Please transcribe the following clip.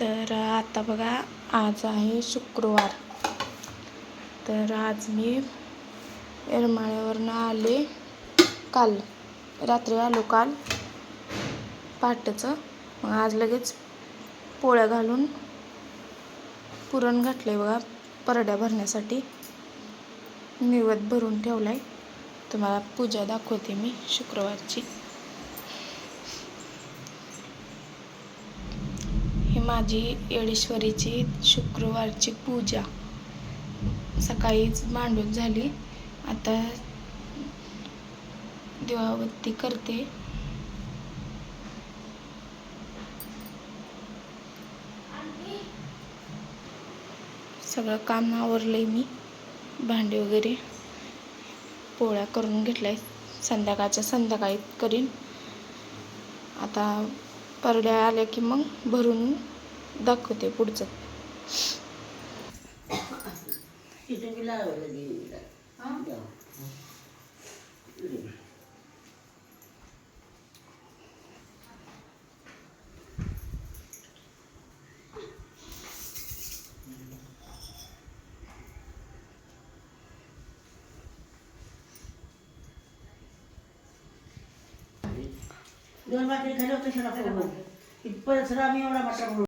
तर आता बघा आज आहे शुक्रवार. तर आज मी येरमाळ्यावरनं आले काल. रात्री आलो काल पहाटेचं. मग आज लगेच पोळ्या घालून पुरण घातलं आहे बघा परड्या भरण्यासाठी. निवद भरून ठेवला आहे तुम्हाला पूजा दाखवते मी शुक्रवारची. माझी येडेश्वरीची शुक्रवारची पूजा. सकाळीच मांडून झाली. आता दिवाबत्ती करते. सगळं काम आवरलंय मी. भांडे वगैरे पोळ्या करून घेतलाय संध्याकाळच्या संध्याकाळी करीन. आता परड्या आल्या की मग भरून दाखवते पुढचं. तिथे मी दोन वाटे खाली होते सडा परत सडा आम्ही एवढा मोठा